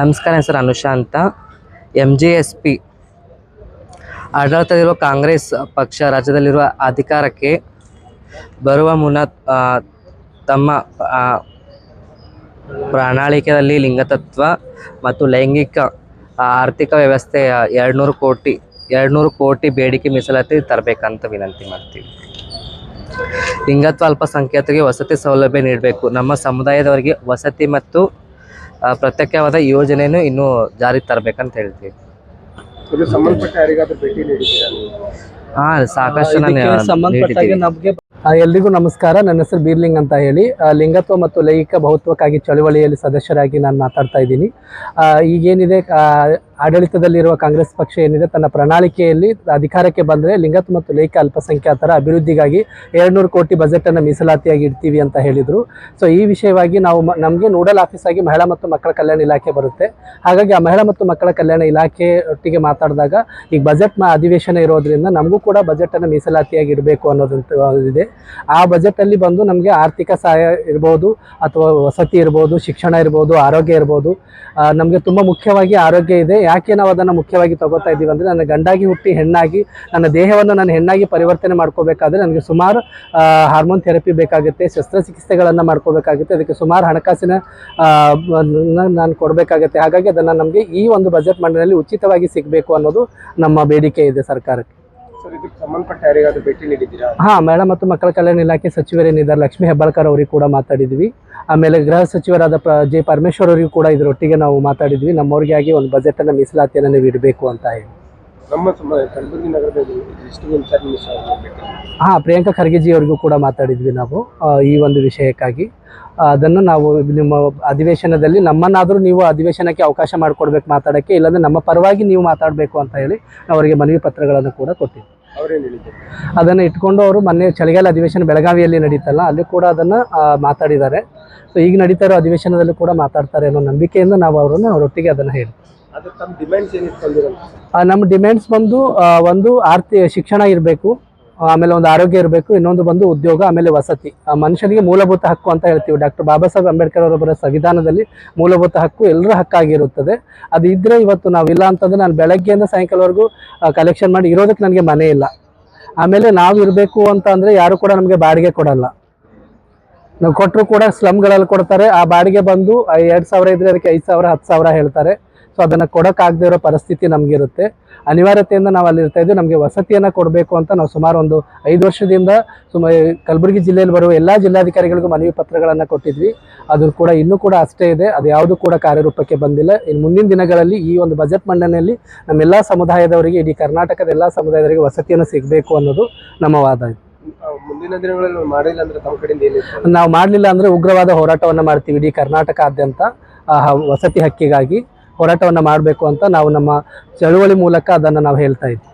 ನಮಸ್ಕಾರ, ಹೆಸರು ಅನುಷಾ ಅಂತ. ಎಂ ಜಿ ಎಸ್ ಪಿ ಆಡಳಿತದಲ್ಲಿರುವ ಕಾಂಗ್ರೆಸ್ ಪಕ್ಷ ರಾಜ್ಯದಲ್ಲಿರುವ ಅಧಿಕಾರಕ್ಕೆ ಬರುವ ಮುನ್ನ ತಮ್ಮ ಪ್ರಣಾಳಿಕೆಯಲ್ಲಿ ಲಿಂಗತತ್ವ ಮತ್ತು ಲೈಂಗಿಕ ಆರ್ಥಿಕ ವ್ಯವಸ್ಥೆ ಎರಡುನೂರು ಕೋಟಿ ಎರಡುನೂರು ಕೋಟಿ ಬೇಡಿಕೆ ಮೀಸಲಾತಿ ತರಬೇಕಂತ ವಿನಂತಿ ಮಾಡ್ತೀವಿ. ಲಿಂಗತ್ವ ಅಲ್ಪಸಂಖ್ಯಾತರಿಗೆ ವಸತಿ ಸೌಲಭ್ಯ ನೀಡಬೇಕು. ನಮ್ಮ ಸಮುದಾಯದವರಿಗೆ ವಸತಿ ಮತ್ತು ಪ್ರತ್ಯೇಕವಾದ ಯೋಜನೆಯನ್ನು ಇನ್ನೂ ಜಾರಿಗೆ ತರಬೇಕಂತ ಹೇಳ್ತೀವಿ? ಹಾ ಸಾಕಷ್ಟು ನಾನು ನಮಗೆ ಆ, ಎಲ್ರಿಗೂ ನಮಸ್ಕಾರ. ನನ್ನ ಹೆಸರು ಬೀರ್ಲಿಂಗ್ ಅಂತ ಹೇಳಿ. ಆ, ಲಿಂಗತ್ವ ಮತ್ತು ಲೈಂಗಿಕ ಬಹುತ್ವಕ್ಕಾಗಿ ಚಳುವಳಿಯಲ್ಲಿ ಸದಸ್ಯರಾಗಿ ನಾನು ಮಾತಾಡ್ತಾ ಇದ್ದೀನಿ. ಆ, ಈಗೇನಿದೆ ಆಡಳಿತದಲ್ಲಿರುವ ಕಾಂಗ್ರೆಸ್ ಪಕ್ಷ ಏನಿದೆ, ತನ್ನ ಪ್ರಣಾಳಿಕೆಯಲ್ಲಿ ಅಧಿಕಾರಕ್ಕೆ ಬಂದರೆ ಲಿಂಗತ್ ಮತ್ತು ಲೈಂಗಿಕ ಅಲ್ಪಸಂಖ್ಯಾತರ ಅಭಿವೃದ್ಧಿಗಾಗಿ ಎರಡ್ನೂರು ಕೋಟಿ ಬಜೆಟನ್ನು ಮೀಸಲಾತಿಯಾಗಿ ಇಡ್ತೀವಿ ಅಂತ ಹೇಳಿದರು. ಸೊ ಈ ವಿಷಯವಾಗಿ ನಾವು ನಮಗೆ ನೋಡಲ್ ಆಫೀಸ್ ಮಹಿಳಾ ಮತ್ತು ಮಕ್ಕಳ ಕಲ್ಯಾಣ ಇಲಾಖೆ ಬರುತ್ತೆ. ಹಾಗಾಗಿ ಆ ಮಹಿಳಾ ಮತ್ತು ಮಕ್ಕಳ ಕಲ್ಯಾಣ ಇಲಾಖೆ ಒಟ್ಟಿಗೆ ಮಾತಾಡಿದಾಗ ಈಗ ಬಜೆಟ್ ಅಧಿವೇಶನ ಇರೋದ್ರಿಂದ ನಮಗೂ ಕೂಡ ಬಜೆಟನ್ನು ಮೀಸಲಾತಿಯಾಗಿ ಇಡಬೇಕು ಅನ್ನೋದಂತ ಇದೆ. ಆ ಬಜೆಟಲ್ಲಿ ಬಂದು ನಮಗೆ ಆರ್ಥಿಕ ಸಹಾಯ ಇರ್ಬೋದು, ಅಥವಾ ವಸತಿ ಇರ್ಬೋದು, ಶಿಕ್ಷಣ ಇರ್ಬೋದು, ಆರೋಗ್ಯ ಇರ್ಬೋದು. ನಮಗೆ ತುಂಬ ಮುಖ್ಯವಾಗಿ ಆರೋಗ್ಯ ಇದೆ. ಯಾಕೆ ನಾವು ಅದನ್ನು ಮುಖ್ಯವಾಗಿ ತಗೋತಾ ಇದ್ದೀವಿ ಅಂದರೆ ನನ್ನ ಗಂಡಾಗಿ ಹುಟ್ಟಿ ಹೆಣ್ಣಾಗಿ, ನನ್ನ ದೇಹವನ್ನು ನಾನು ಹೆಣ್ಣಾಗಿ ಪರಿವರ್ತನೆ ಮಾಡ್ಕೋಬೇಕಾದ್ರೆ ನನಗೆ ಸುಮಾರು ಹಾರ್ಮೋನ್ ಥೆರಪಿ ಬೇಕಾಗುತ್ತೆ, ಶಸ್ತ್ರಚಿಕಿತ್ಸೆಗಳನ್ನು ಮಾಡ್ಕೋಬೇಕಾಗುತ್ತೆ. ಅದಕ್ಕೆ ಸುಮಾರು ಹಣಕಾಸಿನ ನಾನು ಕೊಡಬೇಕಾಗುತ್ತೆ. ಹಾಗಾಗಿ ಅದನ್ನು ನಮಗೆ ಈ ಒಂದು ಬಜೆಟ್ ಮಂಡಳಿಯಲ್ಲಿ ಉಚಿತವಾಗಿ ಸಿಗಬೇಕು ಅನ್ನೋದು ನಮ್ಮ ಬೇಡಿಕೆ ಇದೆ ಸರ್ಕಾರಕ್ಕೆ. ಹಾಂ ಮಹಿಳಾ ಮತ್ತು ಮಕ್ಕಳ ಕಲ್ಯಾಣ ಇಲಾಖೆ ಸಚಿವರೇನಿದ್ದಾರೆ ಲಕ್ಷ್ಮೀ ಹೆಬ್ಬಾಳ್ಕರ್ ಅವರಿಗೆ ಕೂಡ ಮಾತಾಡಿದ್ವಿ. ಆಮೇಲೆ ಗೃಹ ಸಚಿವರಾದ ಜೆ ಪರಮೇಶ್ವರ್ ಅವರಿಗೂ ಕೂಡ ಇದರೊಟ್ಟಿಗೆ ನಾವು ಮಾತಾಡಿದ್ವಿ. ನಮ್ಮವ್ರಿಗೆ ಆಗಿ ಒಂದು ಅನ್ನ ಮೀಸಲಾತಿಯನ್ನು ನೀವು ಇಡಬೇಕು ಅಂತ ಹೇಳಿ. ಹಾ ಪ್ರಿಯಾಂಕಾ ಖರ್ಗೆಜಿ ಅವರಿಗೂ ಕೂಡ ಮಾತಾಡಿದ್ವಿ ನಾವು ಈ ಒಂದು ವಿಷಯಕ್ಕಾಗಿ. ಅದನ್ನು ನಾವು ನಿಮ್ಮ ಅಧಿವೇಶನದಲ್ಲಿ ನಮ್ಮನ್ನಾದರೂ ನೀವು ಅಧಿವೇಶನಕ್ಕೆ ಅವಕಾಶ ಮಾಡಿಕೊಡ್ಬೇಕು ಮಾತಾಡೋಕ್ಕೆ ಇಲ್ಲಾಂದರೆ ನಮ್ಮ ಪರವಾಗಿ ನೀವು ಮಾತಾಡಬೇಕು ಅಂತ ಹೇಳಿ ಅವರಿಗೆ ಮನವಿ ಪತ್ರಗಳನ್ನು ಕೂಡ ಕೊಟ್ಟಿದ್ವಿ. ಅದನ್ನು ಇಟ್ಕೊಂಡು ಅವರು ಮೊನ್ನೆ ಚಳಿಗಾಲ ಅಧಿವೇಶನ ಬೆಳಗಾವಿಯಲ್ಲಿ ನಡೀತಲ್ಲ ಅಲ್ಲಿ ಕೂಡ ಅದನ್ನು ಮಾತಾಡಿದ್ದಾರೆ. ಸೊ ಈಗ ನಡೀತಾ ಇರೋ ಅಧಿವೇಶನದಲ್ಲೂ ಕೂಡ ಮಾತಾಡ್ತಾರೆ ಅನ್ನೋ ನಂಬಿಕೆಯಿಂದ ನಾವು ಅವರನ್ನು ಅವರೊಟ್ಟಿಗೆ ಅದನ್ನು ಹೇಳಿ. ನಮ್ಮ ಡಿಮ್ಯಾಂಡ್ಸ್ ಬಂದು ಒಂದು ಆರ್ಥಿಕ ಶಿಕ್ಷಣ ಇರಬೇಕು. ಆಮೇಲೆ ಒಂದು ಆರೋಗ್ಯ ಇರಬೇಕು, ಇನ್ನೊಂದು ಬಂದು ಉದ್ಯೋಗ, ಆಮೇಲೆ ವಸತಿ. ಮನುಷ್ಯನಿಗೆ ಮೂಲಭೂತ ಹಕ್ಕು ಅಂತ ಹೇಳ್ತೀವಿ. ಡಾಕ್ಟರ್ ಬಾಬಾ ಸಾಹೇಬ್ ಅಂಬೇಡ್ಕರ್ ಅವರೊಬ್ಬರ ಸಂವಿಧಾನದಲ್ಲಿ ಮೂಲಭೂತ ಹಕ್ಕು ಎಲ್ಲರ ಹಕ್ಕಾಗಿರುತ್ತದೆ. ಅದು ಇದ್ದರೆ ಇವತ್ತು ನಾವು ಇಲ್ಲ ಅಂತಂದ್ರೆ ನಾನು ಬೆಳಗ್ಗೆಯಿಂದ ಸಾಯಂಕಾಲವರೆಗೂ ಕಲೆಕ್ಷನ್ ಮಾಡಿ ಇರೋದಕ್ಕೆ ನನಗೆ ಮನೆ ಇಲ್ಲ. ಆಮೇಲೆ ನಾವು ಇರಬೇಕು ಅಂತ ಅಂದರೆ ಯಾರು ಕೂಡ ನಮಗೆ ಬಾಡಿಗೆ ಕೊಡಲ್ಲ. ನಾವು ಕೊಟ್ಟರು ಕೂಡ ಸ್ಲಮ್ಗಳಲ್ಲಿ ಕೊಡ್ತಾರೆ. ಆ ಬಾಡಿಗೆ ಬಂದು ಎರಡು ಸಾವಿರ ಇದ್ರೆ ಅದಕ್ಕೆ ಐದು ಸಾವಿರ, ಹತ್ತು ಸಾವಿರ ಹೇಳ್ತಾರೆ. ಸೊ ಅದನ್ನು ಕೊಡೋಕ್ಕಾಗದೇ ಇರೋ ಪರಿಸ್ಥಿತಿ ನಮಗಿರುತ್ತೆ. ಅನಿವಾರ್ಯತೆಯಿಂದ ನಾವು ಅಲ್ಲಿ ಇದ್ದೀವಿ ನಮಗೆ ವಸತಿಯನ್ನು ಕೊಡಬೇಕು ಅಂತ ನಾವು ಸುಮಾರು ಒಂದು ಐದು ವರ್ಷದಿಂದ ಸುಮ ಕಲಬುರಗಿ ಜಿಲ್ಲೆಯಲ್ಲಿ ಬರುವ ಎಲ್ಲ ಜಿಲ್ಲಾಧಿಕಾರಿಗಳಿಗೂ ಮನವಿ ಪತ್ರಗಳನ್ನು ಕೊಟ್ಟಿದ್ವಿ. ಅದು ಕೂಡ ಇನ್ನೂ ಕೂಡ ಅಷ್ಟೇ ಇದೆ. ಅದು ಯಾವುದೂ ಕೂಡ ಕಾರ್ಯರೂಪಕ್ಕೆ ಬಂದಿಲ್ಲ. ಇನ್ನು ಮುಂದಿನ ದಿನಗಳಲ್ಲಿ ಈ ಒಂದು ಬಜೆಟ್ ಮಂಡನೆಯಲ್ಲಿ ನಮ್ಮೆಲ್ಲ ಸಮುದಾಯದವರಿಗೆ ಇಡೀ ಕರ್ನಾಟಕದ ಎಲ್ಲ ಸಮುದಾಯದವರಿಗೆ ವಸತಿಯನ್ನು ಸಿಗಬೇಕು ಅನ್ನೋದು ನಮ್ಮ ವಾದ ಇದೆ. ಮುಂದಿನ ದಿನಗಳಲ್ಲಿ ಮಾಡಿಲ್ಲ ಅಂದ್ರೆ ತಮ್ಮ ಕಡೆಯಿಂದ ನಾವು ಮಾಡಲಿಲ್ಲ ಅಂದರೆ ಉಗ್ರವಾದ ಹೋರಾಟವನ್ನು ಮಾಡ್ತೀವಿ ಇಡೀ ಕರ್ನಾಟಕಾದ್ಯಂತ ವಸತಿ ಹಕ್ಕಿಗಾಗಿ. ಹೋರಾಟವನ್ನು ಮಾಡಬೇಕು ಅಂತ ನಾವು ನಮ್ಮ ಚಳುವಳಿ ಮೂಲಕ ಅದನ್ನು ನಾವು ಹೇಳ್ತಾ ಇದ್ವಿ.